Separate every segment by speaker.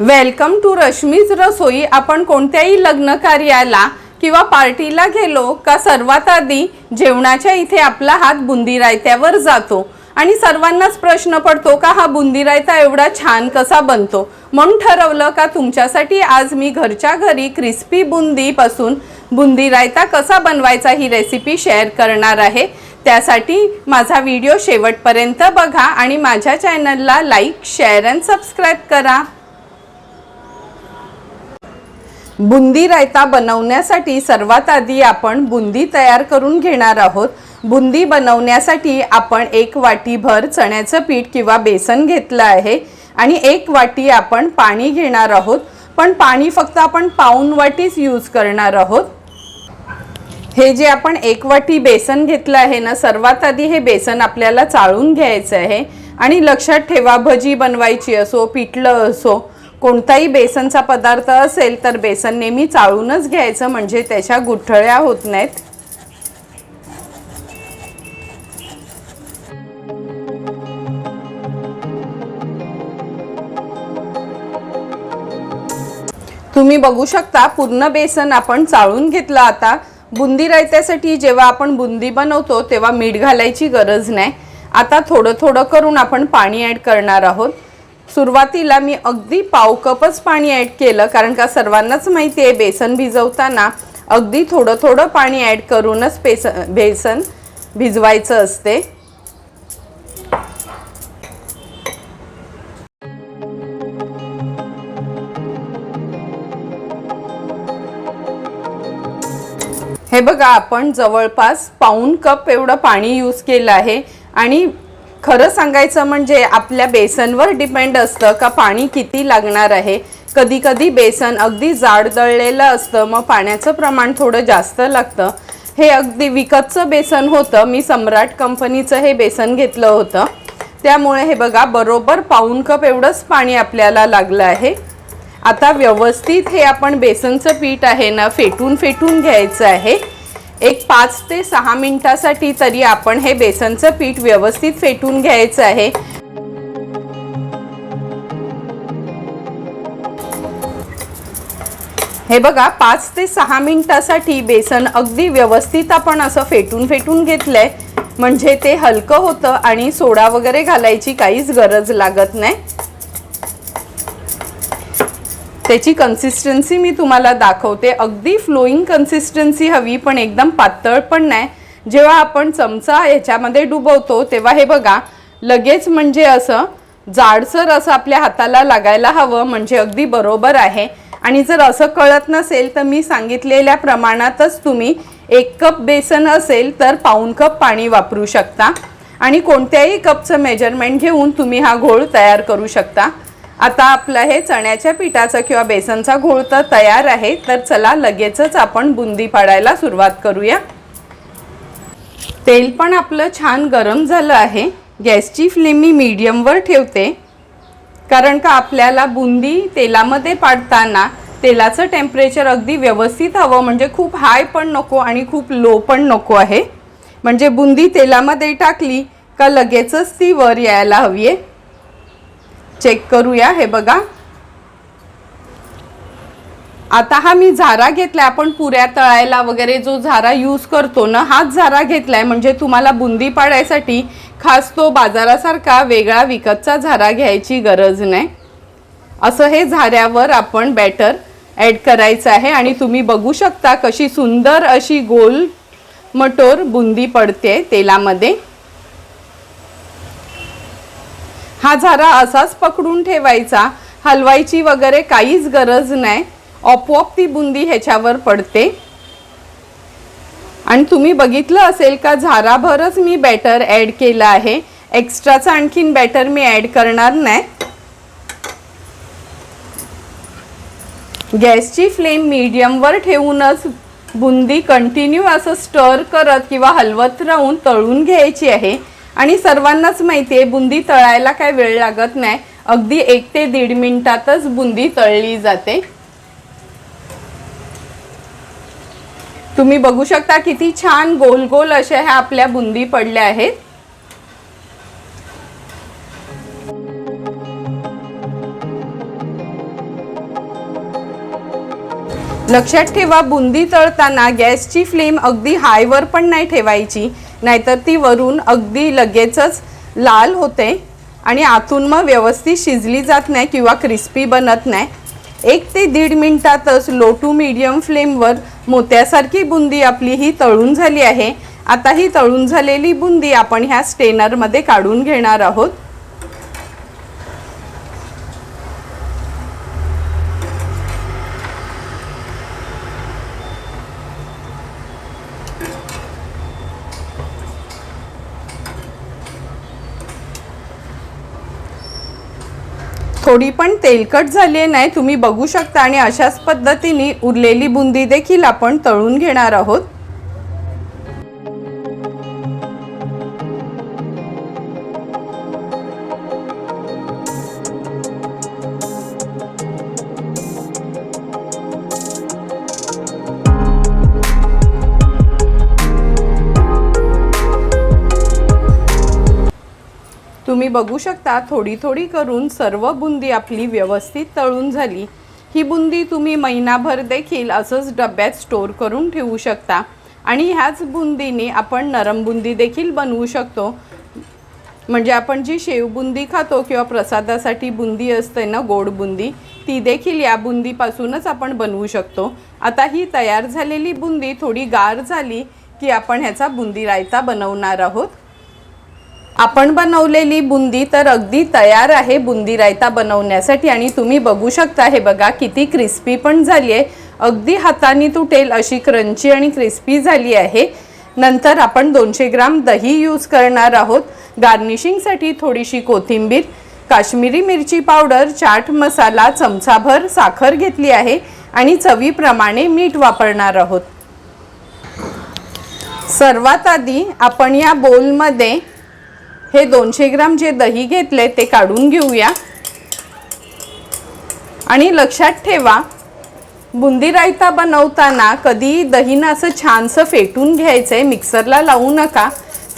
Speaker 1: Welcome to Rashmi's रसोई. आपण कोणत्याही लग्न कार्याला किंवा पार्टीला गेलो का सर्वात आधी जेवणाच्या इथे आपला हात बुंदी रायत्यावर जातो. आणि सर्वांनाच प्रश्न पडतो का हा बुंदी रायता एवढा छान कसा बनतो? म्हणून ठरवलं का तुमच्यासाठी आज मी घरच्या घरी क्रिस्पी बुंदीपासून बुंदी रायता कसा बनवायचा ही रेसिपी शेअर करणार आहे. त्यासाठी माझा व्हिडिओ शेवटपर्यंत बघा आणि माझ्या चॅनलला लाईक शेअर अँड सबस्क्राईब करा. बुंदी रायता बनवण्यासाठी सर्वात आधी आपण बुंदी तयार करून घेणार आहोत. बुंदी बनवण्यासाठी आपण एक वाटीभर चण्याचं पीठ किंवा बेसन घेतलं आहे आणि एक वाटी आपण पाणी घेणार आहोत. पण पाणी फक्त आपण पाऊन वाटीच यूज करणार आहोत. हे जे आपण एक वाटी बेसन घेतलं आहे ना सर्वात आधी हे बेसन आपल्याला चाळून घ्यायचं आहे. आणि लक्षात ठेवा भजी बनवायची असो पिठलं असो कोणताही बेसनचा पदार्थ असेल तर बेसन नेहमी चाळूनच घ्यायचं म्हणजे त्याच्या गुठळ्या होत नाहीत. तुम्ही बघू शकता पूर्ण बेसन आपण चाळून घेतलं आता. बुंदी रायत्यासाठी जेव्हा आपण बुंदी बनवतो तेव्हा मीठ घालायची गरज नाही. आता थोडं थोडं करून आपण पाणी ॲड करणार आहोत. सुरुवातीला मी अगदी पाव कपच पाणी ॲड केलं कारण का सर्वांनाच माहिती आहे बेसन भिजवताना अगदी थोडं थोडं पाणी ॲड करूनच बेसन बेसन भिजवायचं असते. हे बघा आपण जवळपास पाऊण कप एवढं पाणी यूज केलं आहे आणि खरं सांगायचं म्हणजे आपल्या बेसनवर डिपेंड असतं का पाणी किती लागणार आहे. कधी कधी बेसन अगदी जाड दळलेलं असतं मग पाण्याचं प्रमाण थोडं जास्त लागतं. हे अगदी विकतचं बेसन होतं. मी सम्राट कंपनीचं हे बेसन घेतलं होतं. त्यामुळे हे बघा बरोबर पाऊण कप एवढंच पाणी आपल्याला लागलं आहे. आता व्यवस्थित हे आपण बेसनचं पीठ आहे ना फेटून फेटून घ्यायचं आहे. एक पाच ते सहा मिनिटासाठी तरी आपण हे बेसनचं पीठ व्यवस्थित फेटून घ्यायचं आहे. हे बघा पाच ते सहा मिनिटासाठी बेसन अगदी व्यवस्थित आपण असं फेटून फेटून घेतलंय. म्हणजे ते हलकं होतं आणि सोडा वगैरे घालायची काहीच गरज लागत नाही. त्याची कन्सिस्टन्सी मी तुम्हाला दाखवते. अगदी फ्लोईंग कन्सिस्टन्सी हवी पण एकदम पातळ पण नाही. जेव्हा आपण चमचा ह्याच्यामध्ये डुबवतो तेव्हा हे बघा लगेच म्हणजे असं जाडसर असं आपल्या हाताला लागायला हवं म्हणजे अगदी बरोबर आहे. आणि जर असं कळत नसेल तर मी सांगितलेल्या प्रमाणातच तुम्ही एक कप बेसन असेल तर पाऊण कप पाणी वापरू शकता. आणि कोणत्याही कपचं मेजरमेंट घेऊन तुम्ही हा घोळ तयार करू शकता. आता आपलं हे चण्याच्या पिठाचं किंवा बेसनचा घोळ तर तयार आहे तर चला लगेचच आपण बुंदी पाडायला सुरुवात करूया. तेल पण आपलं छान गरम झालं आहे. गॅसची फ्लेम मी मीडियमवर ठेवते. कारण का आपल्याला बुंदी तेलामध्ये पाडताना तेलाचं टेम्परेचर अगदी व्यवस्थित हवं म्हणजे खूप हाय पण नको आणि खूप लो पण नको आहे. म्हणजे बुंदी तेलामध्ये टाकली का लगेचच ती वर यायला हवी आहे. चेक करूया. हे बघा. आता हा मी झारा घेतलाय. आपण पुऱ्या तळायला वगैरे जो झारा यूज करतो ना हाच झारा घेतलाय. म्हणजे तुम्हाला बुंदी पाडायसाठी खास तो बाजारासारखा वेगळा विकतचा झारा घ्यायची गरज नाही. असं हे झाऱ्यावर आपण बॅटर ॲड करायचं आहे. आणि तुम्ही बघू शकता कशी सुंदर अशी गोल मटोर बुंदी पडते तेलामध्ये. हा झारा असाच पकडून ठेवायचा. हलवायची वगैरे काहीच गरज नाही. आपोआप ती बुंदी ह्याच्यावर पडते. आणि तुम्ही बघितलं असेल का झाराभरच मी बॅटर ॲड केलं आहे. एक्स्ट्राचं आणखीन बॅटर मी ॲड करणार नाही. गॅसची फ्लेम मीडियमवर ठेवूनच बुंदी कंटिन्यू असं स्टर करत किंवा हलवत राहून तळून घ्यायची आहे. आणि सर्वांनाच माहिती आहे बुंदी तळायला काय वेळ लागत नाही. अगदी एक ते दीड मिनिटातच बुंदी तळली जाते. तुम्ही बघू शकता किती छान गोल गोल अशा ह्या आपल्या बुंदी पडल्या आहेत. लक्षात ठेवा बुंदी तळताना गॅसची फ्लेम अगदी हायवर पण नाही ठेवायची. नाहीतर ती वरून अगदी लगेचच लाल होते आणि आतून मग व्यवस्थित शिजली जात नाही किंवा क्रिस्पी बनत नाही. एक ते दीड मिनटातच लो टू मीडियम फ्लेमवर मोत्यासारखी बुंदी आपली ही तळून झाली आहे. आता ही तळून झालेली बुंदी आपण ह्या स्टेनरमध्ये काढून घेणार आहोत. थोडी पण तेलकट झाली आहे नाही तुम्ही बघू शकता. आणि अशाच पद्धतीने उरलेली बुंदी देखील आपण तळून घेणार आहोत. तुम्ही बघू शकता थोडी थोडी करून सर्व बुंदी आपली व्यवस्थित तळून झाली. ही बुंदी तुम्ही महिनाभर देखील असंच डब्यात स्टोर करून ठेवू शकता. आणि ह्याच बुंदीने आपण नरम बुंदी देखील बनवू शकतो. म्हणजे आपण जी शेवबुंदी खातो किंवा प्रसादासाठी बुंदी असते ना गोड बुंदी ती देखील या बुंदीपासूनच आपण बनवू शकतो. आता ही तयार झालेली बुंदी थोडी गार झाली की आपण ह्याचा बुंदी रायता बनवणार आहोत. आपण बनवलेली बुंदी तर अगदी तयार आहे बुंदी रायता बनवण्यासाठी आणि तुम्ही बघू शकता हे बघा किती क्रिस्पी पण झाली आहे अगदी हाताने तुटेल अशी क्रंची आणि क्रिस्पी झाली आहे. नंतर आपण दोनशे ग्राम दही यूज करणार आहोत. गार्निशिंगसाठी थोडीशी कोथिंबीर काश्मीरी मिरची पावडर चाट मसाला चमचाभर साखर घेतली आहे आणि चवीप्रमाणे मीठ वापरणार आहोत. सर्वात आधी आपण या बोलमध्ये हे दोनशे ग्राम जे दही घेतले ते काढून घेऊया. आणि लक्षात ठेवा बुंदी रायता बनवताना कधी दहीनं असं छानसं फेटून घ्यायचं आहे मिक्सरला लावू नका.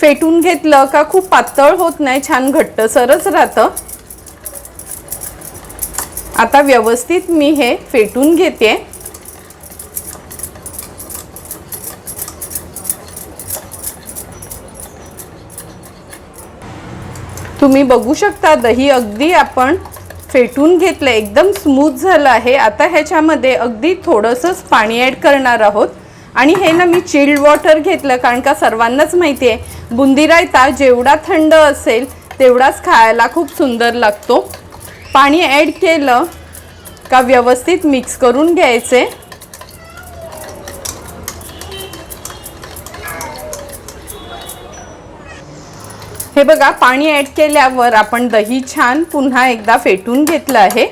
Speaker 1: फेटून घेतलं का खूप पातळ होत नाही छान घट्टसरच राहतं. आता व्यवस्थित मी हे फेटून घेते. तुम्ही बघू शकता दही अगदी आपण फेटून घेतलं एकदम स्मूथ झालं आहे. आता ह्याच्यामध्ये अगदी थोडंसंच पाणी ॲड करणार आहोत. आणि हे ना मी चिल्ड वॉटर घेतलं कारण का सर्वांनाच माहिती आहे बुंदी रायता जेवढा थंड असेल तेवढाच खायला खूप सुंदर लागतो. पाणी ॲड केलं का व्यवस्थित मिक्स करून घ्यायचे. हे बघा पाणी ॲड केल्यावर आपण दही छान पुन्हा एकदा फेटून घेतलं आहे.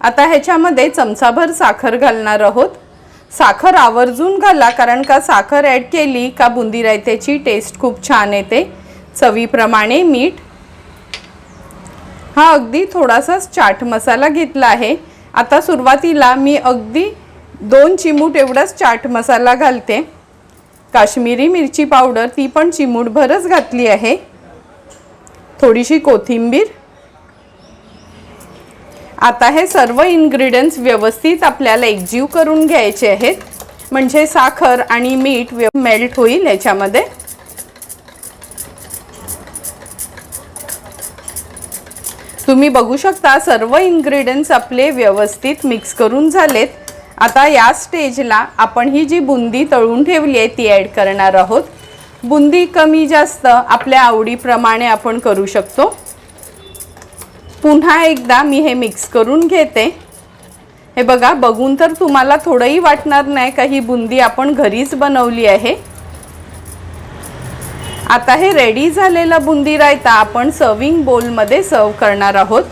Speaker 1: आता ह्याच्यामध्ये चमचाभर साखर घालणार आहोत. साखर आवर्जून घाला कारण का साखर ॲड केली का बुंदी रायत्याची टेस्ट खूप छान येते. चवीप्रमाणे मीठ. हा अगदी थोडासाच चाट मसाला घेतला आहे. आता सुरुवातीला मी अगदी दोन चिमूट एवढाच चाट मसाला घालते. काश्मीरी मिरची पावडर ती पण चिमूटभरच घातली आहे. थोडीशी कोथिंबीर. आता हे सर्व इन्ग्रेडियंट्स व्यवस्थित आपल्याला एकजीव करून घ्यायचे आहेत. म्हणजे साखर आणि मीठ मेल्ट होईल ह्याच्यामध्ये तुम्ही बघू शकता सर्व इन्ग्रेडियंट्स आपले व्यवस्थित मिक्स करून झालेत. आता या स्टेजला आपण ही जी बुंदी तळून ठेवली आहे ती ॲड करणार आहोत. बुंदी कमी जास्त आपल्या आवडीप्रमाणे आपण करू शकतो. पुन्हा एकदा मी हे मिक्स करून घेते. हे बघा बघून तर तुम्हाला थोडंही वाटणार नाही का ही बुंदी आपण घरीच बनवली आहे. आता हे रेडी झालेलं बुंदी रायता आपण सर्विंग बोलमध्ये सर्व करणार आहोत.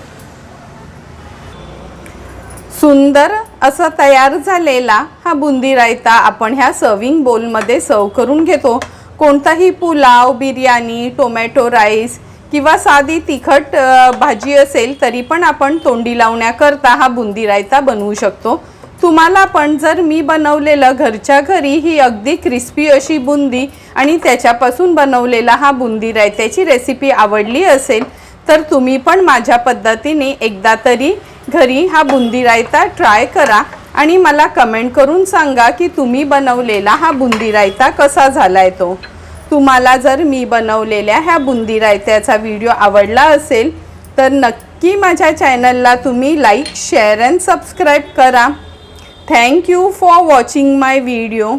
Speaker 1: सुंदर असा तयार झालेला हा बुंदी रायता आपण ह्या सर्विंग बोलमध्ये सर्व करून घेतो. कोणताही पुलाव बिर्याणी टोमॅटो राईस किंवा साधी तिखट भाजी असेल तरी पण आपण तोंडी लावण्याकरता हा बुंदी रायता बनवू शकतो. तुम्हाला पण जर मी बनवलेलं घरच्या घरी ही अगदी क्रिस्पी अशी बुंदी आणि त्याच्यापासून बनवलेला हा बुंदी रायत्याची रेसिपी आवडली असेल तर तुम्ही पण माझ्या पद्धतीने एकदा तरी घरी हा बुंदी रायता ट्राय करा आणि मला कमेंट करून सांगा की तुम्ही बनवलेला हा बुंदी रायता कसा झाला आहे तो. तुम्हाला जर मी बनवलेल्या ह्या बुंदी रायत्याचा व्हिडिओ आवडला असेल तर नक्की माझ्या चॅनलला तुम्ही लाईक शेअर अँड सबस्क्राईब करा. Thank you for watching my video